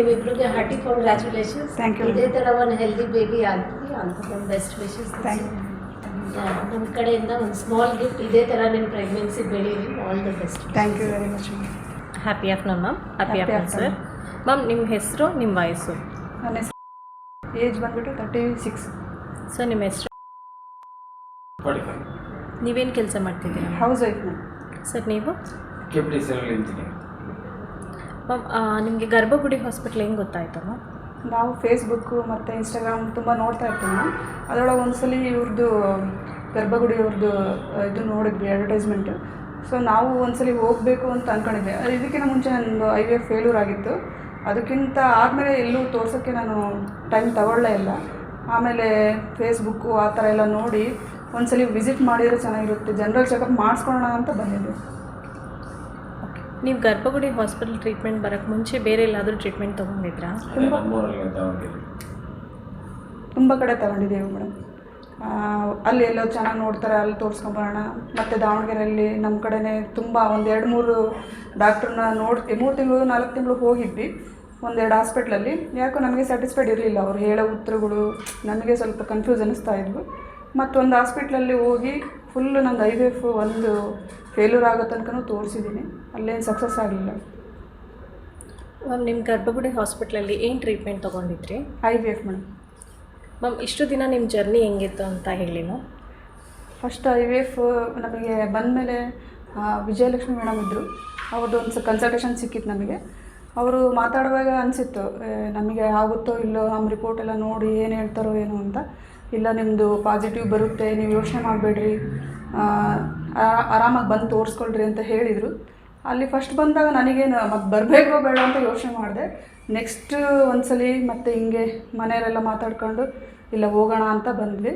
ನಿಮ್ಮಿಬ್ರಿಗೆ hearty congratulations thank you ಇದೇ ಥರ ಒಂದು ಹೆಲ್ದಿ ಬೇಬಿ ಆಗಲಿ ಅಂತ ಬೆಸ್ಟ್ ವಿಶಸ್ Thank you. ನಮ್ಮ ಕಡೆಯಿಂದ ಒಂದು ಸ್ಮಾಲ್ ಗಿಫ್ಟ್ ಇದೇ ಥರ ನಿಮ್ಮ ಪ್ರೆಗ್ನೆನ್ಸಿ ಬೆಳೀಲಿ. All the best thank you very much happy afternoon ma'am happy afternoon sir ma'am ನಿಮ್ಮ ಹೆಸರು ನಿಮ್ಮ ವಯಸ್ಸು? ನನ್ನ ಹೆಸರು ಏಜ್ ಬಂದುಬಿಟ್ಟು ತರ್ಟಿ ಸಿಕ್ಸ್ ಸೊ ನಿಮ್ಮ ಹೆಸರು? ನೀವೇನು ಕೆಲಸ ಮಾಡ್ತಿದ್ದೀರಾ? ಹೌಸ್ ವೈಫ್ ಮ್ಯಾಮ್ ಸರ್ ನೀವು? ಕೆಪ್ಟಿ ಸರ್ ಇಂಜಿನಿಯರ್ ನಿಮಗೆ ಗರ್ಭಗುಡಿ ಹಾಸ್ಪಿಟ್ಲ್ ಹೆಂಗೆ ಗೊತ್ತಾಯ್ತು ಮ್ಯಾಮ್ ನಾವು ಫೇಸ್ಬುಕ್ಕು ಮತ್ತು ಇನ್ಸ್ಟಾಗ್ರಾಮ್ ತುಂಬ ನೋಡ್ತಾ ಇರ್ತೀವಿ ನಾವು ಅದರೊಳಗೆ ಒಂದ್ಸಲಿ ಇವ್ರದ್ದು ಗರ್ಭಗುಡಿ ಅವ್ರದ್ದು ಇದು ನೋಡಿದ್ವಿ ಅಡ್ವರ್ಟೈಸ್ಮೆಂಟು ಸೊ ನಾವು ಒಂದ್ಸಲಿ ಹೋಗಬೇಕು ಅಂತ ಅಂದ್ಕೊಂಡಿದ್ದೆ ಅದು ಇದಕ್ಕಿಂತ ಮುಂಚೆ ನಂದು ಐ ವಿ ಎಫ್ ಫೇಲ್ಯೂರ್ ಆಗಿತ್ತು. ಅದಕ್ಕಿಂತ ಆದಮೇಲೆ ಎಲ್ಲೂ ತೋರ್ಸೋಕ್ಕೆ ನಾನು ಟೈಮ್ ತಗೊಳ್ಳೇ ಇಲ್ಲ. ಆಮೇಲೆ ಫೇಸ್ಬುಕ್ಕು ಆ ಥರ ಎಲ್ಲ ನೋಡಿ ಒಂದ್ಸಲಿ ವಿಸಿಟ್ ಮಾಡಿದರೆ ಚೆನ್ನಾಗಿರುತ್ತೆ. ಜನರಲ್ ಚೆಕಪ್ ಮಾಡಿಸ್ಕೊಳ್ಳೋಣ ಅಂತ ಬಂದಿದ್ದೆ. ನೀವು ಗರ್ಭಗುಡಿ ಹಾಸ್ಪಿಟಲ್ ಟ್ರೀಟ್ಮೆಂಟ್ ಬರೋಕ್ಕೆ ಮುಂಚೆ ಬೇರೆ ಎಲ್ಲಾದರೂ ಟ್ರೀಟ್ಮೆಂಟ್ ತೊಗೊಂಡಿದ್ರಾ? ತುಂಬ ತುಂಬ ಕಡೆ ತಗೊಂಡಿದ್ದೀವಿ ಮೇಡಮ್. ಅಲ್ಲಿ ಎಲ್ಲೋ ಚೆನ್ನಾಗಿ ನೋಡ್ತಾರೆ ಅಲ್ಲಿ ತೋರಿಸ್ಕೊಂಬರೋಣ ಮತ್ತು ದಾವಣಗೆರೆಯಲ್ಲಿ ನಮ್ಮ ಕಡೆನೇ ತುಂಬ ಒಂದು ಎರಡು ಮೂರು ಡಾಕ್ಟ್ರನ್ನ ನೋಡ್ತೀವಿ ಮೂರು ತಿಂಗಳು ನಾಲ್ಕು ತಿಂಗಳು ಹೋಗಿದ್ವಿ ಒಂದೆರಡು ಹಾಸ್ಪಿಟ್ಲಲ್ಲಿ ಯಾಕೋ ನಮಗೆ ಸ್ಯಾಟಿಸ್ಫೈಡ್ ಇರಲಿಲ್ಲ ಅವ್ರು ಹೇಳೋ ಉತ್ತರಗಳು. ನಮಗೆ ಸ್ವಲ್ಪ ಕನ್ಫ್ಯೂಸ್ ಅನ್ನಿಸ್ತಾ ಇದ್ವು. ಮತ್ತೊಂದು ಹಾಸ್ಪಿಟ್ಲಲ್ಲಿ ಹೋಗಿ ಫುಲ್ ನಂದು ಐ ವಿ ಎಫ್ ಒಂದು ಫೇಲ್ಯೂರ್ ಆಗೋ ತನಕನೂ ತೋರಿಸಿದ್ದೀನಿ ಅಲ್ಲೇನು ಸಕ್ಸಸ್ ಆಗಲಿಲ್ಲ. ಮ್ಯಾಮ್ ನಿಮ್ಮ ಗರ್ಭಗುಡಿ ಹಾಸ್ಪಿಟ್ಲಲ್ಲಿ ಏನು treatment ತೊಗೊಂಡಿದ್ರಿ? I V F madam ma'am ಇಷ್ಟು ದಿನ ನಿಮ್ಮ ಜರ್ನಿ ಹೆಂಗಿತ್ತು ಅಂತ ಹೇಳಿ ma'am first I V F ನಮಗೆ ಬಂದಮೇಲೆ ವಿಜಯಲಕ್ಷ್ಮಿ ಮೇಡಮ್ ಇದ್ದರು ಅವ್ರದ್ದು ಒಂದು ಕನ್ಸಲ್ಟೇಷನ್ ಸಿಕ್ಕಿತ್ತು ನಮಗೆ. ಅವರು ಮಾತಾಡುವಾಗ ಅನಿಸಿತ್ತು ನಮಗೆ ಆಗುತ್ತೋ ಇಲ್ಲೋ, ನಮ್ಮ ರಿಪೋರ್ಟ್ ಎಲ್ಲ ನೋಡಿ ಏನು ಹೇಳ್ತಾರೋ ಏನೋ ಅಂತ. ಇಲ್ಲ ನಿಮ್ಮದು ಪಾಸಿಟಿವ್ ಬರುತ್ತೆ, ನೀವು ಯೋಚನೆ ಮಾಡಬೇಡ್ರಿ. ಆರಾಮಾಗಿ ಬಂದು ತೋರಿಸ್ಕೊಳ್ರಿ ಅಂತ ಹೇಳಿದರು. ಅಲ್ಲಿ ಫಸ್ಟ್ ಬಂದಾಗ ನನಗೇನು ಮತ್ತು ಬರಬೇಕೋ ಬೇಡ ಅಂತ ಯೋಚನೆ ಮಾಡಿದೆ. ನೆಕ್ಸ್ಟ್ ಒಂದ್ಸಲಿ ಮತ್ತೆ ಹಿಂಗೆ ಮನೆಯವರೆಲ್ಲ ಮಾತಾಡ್ಕೊಂಡು, ಇಲ್ಲ, ಹೋಗೋಣ ಅಂತ ಬಂದ್ವಿ.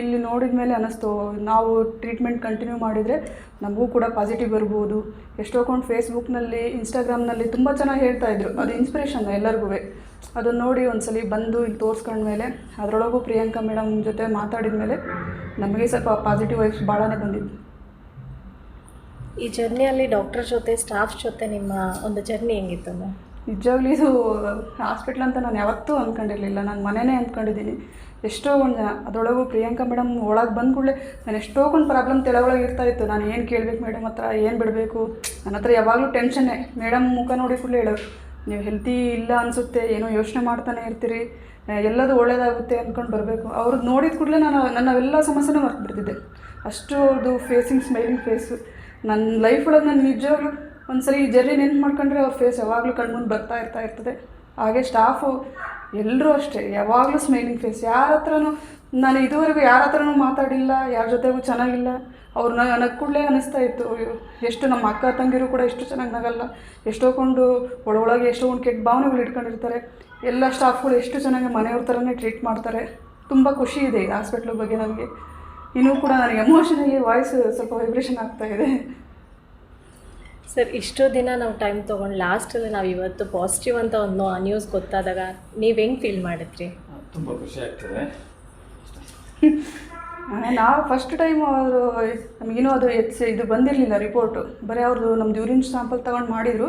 ಇಲ್ಲಿ ನೋಡಿದ ಮೇಲೆ ಅನ್ನಿಸ್ತು. ನಾವು ಟ್ರೀಟ್ಮೆಂಟ್ ಕಂಟಿನ್ಯೂ ಮಾಡಿದರೆ ನಮಗೂ ಕೂಡ ಪಾಸಿಟಿವ್ ಬರ್ಬೋದು. ಎಷ್ಟೋ ಕೊಂಡು ಫೇಸ್ಬುಕ್ನಲ್ಲಿ ಇನ್ಸ್ಟಾಗ್ರಾಮ್ನಲ್ಲಿ ತುಂಬ ಚೆನ್ನಾಗಿ ಹೇಳ್ತಾ ಇದ್ರು. ಅದು ಇನ್ಸ್ಪಿರೇಷನ್ ಎಲ್ಲರಿಗೂ ಅದನ್ನು ನೋಡಿ ಒಂದ್ಸಲಿ ಬಂದು ಇಲ್ಲಿ ತೋರಿಸ್ಕೊಂಡ್ಮೇಲೆ ಅದರೊಳಗೂ ಪ್ರಿಯಾಂಕಾ ಮೇಡಮ್ ಜೊತೆ ಮಾತಾಡಿದ ಮೇಲೆ ನಮಗೆ ಸ್ವಲ್ಪ ಪಾಸಿಟಿವ್ ವೈಬ್ಸ್ ಭಾಳನೇ ಬಂದಿದ್ದು ಈ ಜರ್ನಿಯಲ್ಲಿ ಡಾಕ್ಟರ್ ಜೊತೆ ಸ್ಟಾಫ್ ಜೊತೆ ನಿಮ್ಮ ಒಂದು ಜರ್ನಿ ಹೆಂಗಿತ್ತು ಮ್ಯಾಮ್ ನಿಜವಾಗ್ಲೂ ಇದು ಹಾಸ್ಪಿಟ್ಲ್ ಅಂತ ನಾನು ಯಾವತ್ತೂ ಅಂದ್ಕೊಂಡಿರಲಿಲ್ಲ ನಾನು ಮನೆಯೇ ಅಂದ್ಕೊಂಡಿದ್ದೀನಿ ಎಷ್ಟೋ ಒಂದು ಜನ, ಅದರೊಳಗೂ ಪ್ರಿಯಾಂಕಾ ಮೇಡಮ್ ಒಳಗೆ ಬಂದ ಕೂಡಲೇ ನಾನು ಎಷ್ಟೋ ಒಂದು ಪ್ರಾಬ್ಲಮ್ ತೆಳಗೊಳಗೆ ಇರ್ತಾ ಇತ್ತು. ನಾನು ಏನು ಕೇಳಬೇಕು ಮೇಡಮ್ ಹತ್ರ, ಏನು ಬಿಡಬೇಕು? ನನ್ನ ಹತ್ರ ಯಾವಾಗಲೂ ಟೆನ್ಷನ್ನೇ. ಮೇಡಮ್ ಮುಖ ನೋಡಿ ಕೂಡಲೇ ಹೇಳೋರು, ನೀವು ಹೆಲ್ತಿ ಇಲ್ಲ ಅನಿಸುತ್ತೆ, ಏನೋ ಯೋಚನೆ ಮಾಡ್ತಾನೆ ಇರ್ತೀರಿ ಎಲ್ಲದು ಎಲ್ಲದೂ ಒಳ್ಳೇದಾಗುತ್ತೆ ಅಂದ್ಕೊಂಡು ಬರಬೇಕು. ಅವ್ರದ್ದು ನೋಡಿದ ಕೂಡಲೇ ನಾನು ನನ್ನ ಎಲ್ಲ ಸಮಸ್ಯೆನೂ ಮರ್ತು ಬಿಡ್ತಿದ್ದೆ ಅಷ್ಟು ಅದು ಫೇಸಿಂಗ್ ಸ್ಮೈಲಿಂಗ್ ಫೇಸು ನನ್ನ ಲೈಫ್ ಒಳಗೆ ನಾನು ನಿಜವಾಗ್ಲೂ ಒಂದ್ಸಲಿ ಈ ಜರ್ನಿ ನೆನ್ಪು ಮಾಡ್ಕೊಂಡ್ರೆ ಅವ್ರ ಫೇಸ್ ಯಾವಾಗಲೂ ಕಣ್ಮುಂದೆ ಬರ್ತಾ ಇರ್ತಾ ಇರ್ತದೆ. ಹಾಗೆ ಸ್ಟಾಫು ಎಲ್ಲರೂ ಅಷ್ಟೇ, ಯಾವಾಗಲೂ ಸ್ಮೈಲಿಂಗ್ ಫೇಸ್ ಯಾರ ಹತ್ರನೂ, ನಾನು ಇದುವರೆಗೂ ಯಾರ ಹತ್ರನೂ ಮಾತಾಡಿಲ್ಲ, ಯಾರ ಜೊತೆಗೂ ಚೆನ್ನಾಗಿಲ್ಲ. ಅವ್ರು ನಗ ಕೂಡಲೇ ಅನ್ನಿಸ್ತಾ ಇತ್ತು ಎಷ್ಟು ನಮ್ಮ ಅಕ್ಕ ತಂಗಿರು ಕೂಡ ಎಷ್ಟು ಚೆನ್ನಾಗಿ ನಗಲ್ಲ. ಎಷ್ಟೋ ಕೊಂಡು ಒಳಗೊಳಗೆ ಎಷ್ಟೋ ಒಂದು ಕೆಟ್ಟ ಭಾವನೆಗಳು ಇಟ್ಕೊಂಡಿರ್ತಾರೆ. ಎಲ್ಲ ಸ್ಟಾಫ್ಗಳು ಎಷ್ಟು ಚೆನ್ನಾಗಿ ಮನೆಯವ್ರ ಥರನೇ ಟ್ರೀಟ್ ಮಾಡ್ತಾರೆ. ತುಂಬ ಖುಷಿ ಇದೆ ಹಾಸ್ಪಿಟ್ಲ್ ಬಗ್ಗೆ ನನಗೆ. ಇನ್ನೂ ಕೂಡ ನನಗೆ ಎಮೋಷನಲಿ ವಾಯ್ಸ್ ಸ್ವಲ್ಪ ವೈಬ್ರೇಷನ್ ಆಗ್ತಾ ಇದೆ. ಸರ್, ಇಷ್ಟು ದಿನ ನಾವು ಟೈಮ್ ತೊಗೊಂಡು ಲಾಸ್ಟಲ್ಲಿ ನಾವು ಇವತ್ತು ಪಾಸಿಟಿವ್ ಅಂತ ಒಂದು ನ್ಯೂಸ್ ಗೊತ್ತಾದಾಗ ನೀವು ಹೆಂಗೆ ಫೀಲ್ ಮಾಡಿದ್ರಿ? ತುಂಬ ಖುಷಿ ಆಗ್ತದೆ. ನಾವು ಫಸ್ಟ್ ಟೈಮ್ ಅವರು ನಮಗಿನ್ನೂ ಅದು ಎಚ್ ಇದು ಬಂದಿರಲಿಲ್ಲ ರಿಪೋರ್ಟು ಬರೀ ಅವ್ರದ್ದು ನಮ್ದು ಯೂರಿನ್ ಸ್ಯಾಂಪಲ್ ತಗೊಂಡು ಮಾಡಿದರು.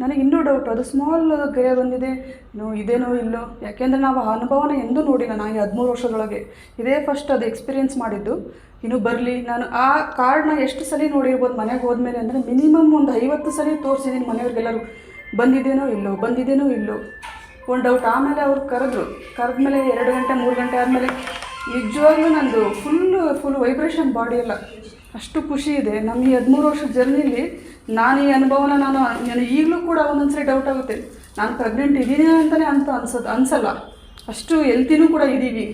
ನನಗೆ ಇನ್ನೂ ಡೌಟ್ ಅದು ಸ್ಮಾಲ್ ಗೆರೆ ಬಂದಿದೆ. ನೋ, ಇದೇನೋ ಇಲ್ಲೋ. ಯಾಕೆಂದರೆ ನಾವು ಆ ಅನುಭವನ ಎಂದೂ ನೋಡಿಲ್ಲ ನಾನು ಹದಿಮೂರು ವರ್ಷದೊಳಗೆ. ಇದೇ ಫಸ್ಟ್ ಅದು ಎಕ್ಸ್ಪೀರಿಯೆನ್ಸ್ ಮಾಡಿದ್ದು. ಇನ್ನೂ ಬರಲಿ. ನಾನು ಆ ಕಾರ್ಡ್ನ ಎಷ್ಟು ಸಲ ನೋಡಿರ್ಬೋದು ಮನೆಗೆ ಹೋದ್ಮೇಲೆ ಅಂದರೆ ಮಿನಿಮಮ್ ಒಂದು ಐವತ್ತು ಸಲ ತೋರಿಸಿದ್ದೀನಿ ಮನೆಯವ್ರಿಗೆಲ್ಲರೂ. ಬಂದಿದ್ದೇನೋ ಇಲ್ಲೋ ಬಂದಿದ್ದೇನೋ ಇಲ್ಲೋ. ಒಂದು ಡೌಟ್ ಆಮೇಲೆ ಅವ್ರು ಕರೆದ್ರು. ಕರೆದ್ಮೇಲೆ ಎರಡು ಗಂಟೆ, ಮೂರು ಗಂಟೆ ಆದಮೇಲೆ ನಿಜವಾಗ್ಲೂ ನಂದು ಫುಲ್ಲು ಫುಲ್ ವೈಬ್ರೇಷನ್ ಬಾಡಿ ಎಲ್ಲ. ಅಷ್ಟು ಖುಷಿ ಇದೆ. ನಮ್ಮ ಈ ಹದಿಮೂರು ವರ್ಷದ ಜರ್ನಿಲಿ ನಾನು ಈ ಅನುಭವನ ನಾನು ನಾನು ಈಗಲೂ ಕೂಡ ಒಂದೊಂದ್ಸರಿ ಡೌಟ್ ಆಗುತ್ತೆ. ನಾನು ಪ್ರೆಗ್ನೆಂಟ್ ಇದ್ದೀನಿ ಅಂತಲೇ ಅಂತ ಅನ್ಸೋದು, ಅನಿಸಲ್ಲ. ಅಷ್ಟು ಹೆಲ್ತಿನೂ ಕೂಡ ಇದ್ದೀವಿ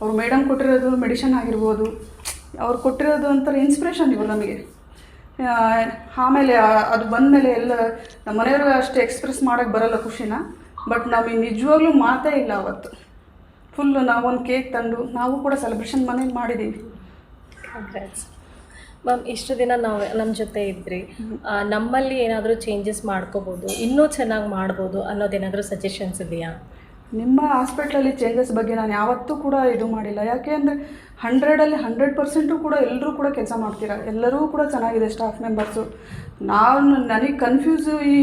ಅವ್ರು ಮೇಡಮ್ ಕೊಟ್ಟಿರೋದು ಮೆಡಿಷನ್ ಆಗಿರ್ಬೋದು. ಅವ್ರು ಕೊಟ್ಟಿರೋದು ಒಂಥರ ಇನ್ಸ್ಪಿರೇಷನ್ ಇವರು ನಮಗೆ. ಆಮೇಲೆ ಅದು ಅದು ಬಂದಮೇಲೆ ಎಲ್ಲ ನಮ್ಮ ಮನೆಯವ್ರಿಗೆ ಅಷ್ಟು ಎಕ್ಸ್ಪ್ರೆಸ್ ಮಾಡೋಕ್ಕೆ ಬರೋಲ್ಲ ಖುಷಿನ. ಬಟ್ ನಮಗೆ ನಿಜವಾಗ್ಲೂ ಮಾತೇ ಇಲ್ಲ ಅವತ್ತು. ಫುಲ್ಲು ನಾವೊಂದು ಕೇಕ್ ತಂದು ನಾವು ಕೂಡ ಸೆಲೆಬ್ರೇಷನ್ ಮನೇಲಿ ಮಾಡಿದ್ದೀವಿ ಮ್ಯಾಮ್ ಇಷ್ಟು ದಿನ ನಾವು ನಮ್ಮ ಜೊತೆ ಇದ್ರಿ. ನಮ್ಮಲ್ಲಿ ಏನಾದರೂ ಚೇಂಜಸ್ ಮಾಡ್ಕೋಬೋದು ಇನ್ನೂ ಚೆನ್ನಾಗಿ ಮಾಡ್ಬೋದು ಅನ್ನೋದೇನಾದರೂ ಸಜೆಷನ್ಸ್ ಇದೆಯಾ? ನಿಮ್ಮ ಹಾಸ್ಪಿಟ್ಲಲ್ಲಿ ಚೇಂಜಸ್ ಬಗ್ಗೆ ನಾನು ಯಾವತ್ತೂ ಕೂಡ ಇದು ಮಾಡಿಲ್ಲ. ಯಾಕೆ ಅಂದರೆ ಹಂಡ್ರೆಡಲ್ಲಿ ಹಂಡ್ರೆಡ್ ಪರ್ಸೆಂಟು ಕೂಡ ಎಲ್ಲರೂ ಕೂಡ ಕೆಲಸ ಮಾಡ್ತೀರಾ? ಎಲ್ಲರೂ ಕೂಡ ಚೆನ್ನಾಗಿದೆ ಸ್ಟಾಫ್ ಮೆಂಬರ್ಸು ನಾನು ನನಗೆ ಕನ್ಫ್ಯೂಸು ಈ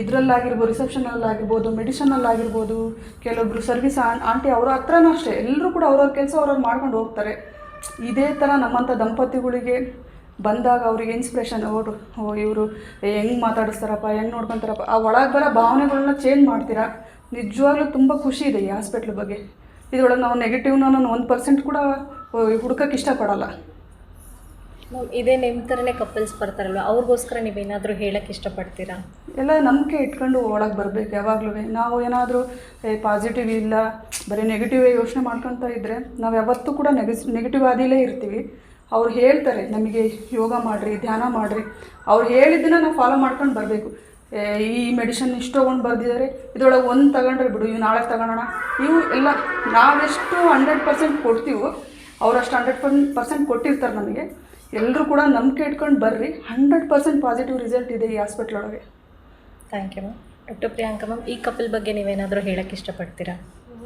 ಇದರಲ್ಲಾಗಿರ್ಬೋದು ರಿಸೆಪ್ಷನಲ್ಲಾಗಿರ್ಬೋದು ಮೆಡಿಷನಲ್ಲಾಗಿರ್ಬೋದು ಕೆಲವೊಬ್ರು ಸರ್ವಿಸ್ ಆಂಟಿ ಅವ್ರ ಹತ್ರನೂ ಅಷ್ಟೇ. ಎಲ್ಲರೂ ಕೂಡ ಅವ್ರವ್ರ ಕೆಲಸ ಅವ್ರವ್ರು ಮಾಡ್ಕೊಂಡು ಹೋಗ್ತಾರೆ. ಇದೇ ಥರ ನಮ್ಮಂಥ ದಂಪತಿಗಳಿಗೆ ಬಂದಾಗ ಅವ್ರಿಗೆ ಇನ್ಸ್ಪಿರೇಷನ್ ಅವರು ಇವರು ಹೆಂಗೆ ಮಾತಾಡಿಸ್ತಾರಪ್ಪ, ಹೆಂಗೆ ನೋಡ್ಕೊತಾರಪ್ಪ, ಆ ಒಳಗೆ ಬರೋ ಭಾವನೆಗಳನ್ನ ಚೇಂಜ್ ಮಾಡ್ತೀರಾ? ನಿಜವಾಗ್ಲೂ ತುಂಬ ಖುಷಿ ಇದೆ ಈ ಹಾಸ್ಪಿಟ್ಲ್ ಬಗ್ಗೆ. ಇದ್ರೊಳಗೆ ನಾವು ನೆಗೆಟಿವ್ನ ನಾನು ಒಂದು ಪರ್ಸೆಂಟ್ ಕೂಡ ಹುಡುಕಕ್ಕೆ ಇಷ್ಟಪಡಲ್ಲ. ಮ್ಯಾಮ್ ಇದೇ ನಿಮ್ಮ ಥರನೇ ಕಪಲ್ಸ್ ಬರ್ತಾರಲ್ವ? ಅವ್ರಿಗೋಸ್ಕರ ನೀವೇನಾದರೂ ಹೇಳಕ್ಕೆ ಇಷ್ಟಪಡ್ತೀರಾ? ಎಲ್ಲ ನಂಬಿಕೆ ಇಟ್ಕೊಂಡು ಒಳಗೆ ಬರಬೇಕು ಯಾವಾಗಲೂ. ನಾವು ಏನಾದರೂ ಪಾಸಿಟಿವ್ ಇಲ್ಲ ಬರೀ ನೆಗೆಟಿವೇ ಯೋಚನೆ ಮಾಡ್ಕೊತಾ ಇದ್ದರೆ ನಾವು ಯಾವತ್ತೂ ಕೂಡ ನೆಗೆಸ್ ನೆಗೆಟಿವ್ ಆದಿಲೇ ಇರ್ತೀವಿ. ಅವ್ರು ಹೇಳ್ತಾರೆ ನಮಗೆ ಯೋಗ ಮಾಡಿರಿ ಧ್ಯಾನ ಮಾಡಿರಿ. ಅವ್ರು ಹೇಳಿದ್ದನ್ನ ನಾವು ಫಾಲೋ ಮಾಡ್ಕೊಂಡು ಬರಬೇಕು. ಈ ಮೆಡಿಷನ್ ಇಷ್ಟು ತೊಗೊಂಡು ಬರೆದಿದ್ದಾರೆ ಇದ್ರೊಳಗೆ ಒಂದು ತಗೊಂಡ್ರೆ ಬಿಡು ಇವು ನಾಳೆ ತಗೊಳ್ಳೋಣ ಇವು ಎಲ್ಲ ನಾವೆಷ್ಟು ಹಂಡ್ರೆಡ್ ಪರ್ಸೆಂಟ್ ಕೊಡ್ತೀವೋ ಅವರಷ್ಟು ಹಂಡ್ರೆಡ್ ಪರ್ಸೆಂಟ್ ಕೊಟ್ಟಿರ್ತಾರೆ ನಮಗೆ. ಎಲ್ಲರೂ ಕೂಡ ನಂಬಿಕೆ ಇಟ್ಕೊಂಡು ಬರ್ರಿ. ಹಂಡ್ರೆಡ್ ಪರ್ಸೆಂಟ್ ಪಾಸಿಟಿವ್ ರಿಸಲ್ಟ್ ಇದೆ ಈ ಹಾಸ್ಪಿಟ್ಲ್ ಒಳಗೆ. Thank you ma'am doctor Priyanka ma'am ಈ ಕಪಲ್ ಬಗ್ಗೆ ನೀವೇನಾದರೂ ಹೇಳಕ್ಕೆ ಇಷ್ಟಪಡ್ತೀರಾ?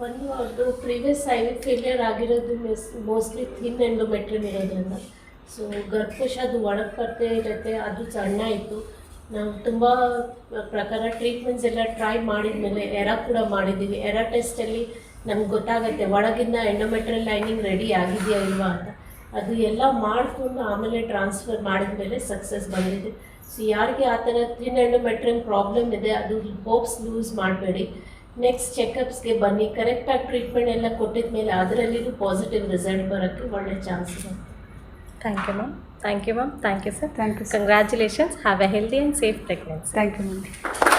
ಒಂದು ಅದು ಪ್ರೀವಿಯಸ್ ಸೈನಿಕ್ ಫೇಲಿಯರ್ ಆಗಿರೋದು ಮೆಸ್ ಮೋಸ್ಟ್ಲಿ ಥಿನ್ ಎಂಡೋಮೆಟ್ರಿನ್ ಇರೋದ್ರಿಂದ. ಸೊ ಗರ್ಭಕೋಶ ಅದು ಒಳಗೆ ಬರ್ತಾ ಇರುತ್ತೆ ಅದು ಸಣ್ಣ ಇತ್ತು ನಾವು ತುಂಬ ಪ್ರಕಾರ ಟ್ರೀಟ್ಮೆಂಟ್ಸ್ ಎಲ್ಲ ಟ್ರೈ ಮಾಡಿದ್ಮೇಲೆ ಎರ ಕೂಡ ಮಾಡಿದ್ದೀವಿ. ಎರ ಟೆಸ್ಟಲ್ಲಿ ನಮ್ಗೆ ಗೊತ್ತಾಗುತ್ತೆ ಒಳಗಿಂದ ಎಂಡೋಮೆಟ್ರಿಯಲ್ ಲೈನಿಂಗ್ ರೆಡಿ ಆಗಿದೆಯಾ ಇಲ್ವಾ ಅಂತ. ಅದು ಎಲ್ಲ ಮಾಡಿಕೊಂಡು ಆಮೇಲೆ ಟ್ರಾನ್ಸ್ಫರ್ ಮಾಡಿದ್ಮೇಲೆ ಸಕ್ಸಸ್ ಬಂದಿದೆ. ಸೊ ಯಾರಿಗೆ ಆ ಥರ ಥಿನ್ ಎಂಡೋಮೆಟ್ರಿಯಲ್ ಪ್ರಾಬ್ಲಮ್ ಇದೆ, ಅದು ಹೋಪ್ಸ್ ಲೂಸ್ ಮಾಡಬೇಡಿ. ನೆಕ್ಸ್ಟ್ ಚೆಕಪ್ಸ್ಗೆ ಬನ್ನಿ. ಕರೆಕ್ಟಾಗಿ ಟ್ರೀಟ್ಮೆಂಟ್ ಎಲ್ಲ ಕೊಟ್ಟಿದ ಮೇಲೆ ಅದರಲ್ಲಿಯೂ ಪಾಸಿಟಿವ್ ರಿಸಲ್ಟ್ ಬರೋಕ್ಕೆ ಒಳ್ಳೆ ಚಾನ್ಸ್ ಇದೆ Thank you, ma'am. Thank you, ma'am. Thank you, sir. Thank you. Sir. Congratulations. Have a healthy and safe pregnancy. Thank you, ma'am.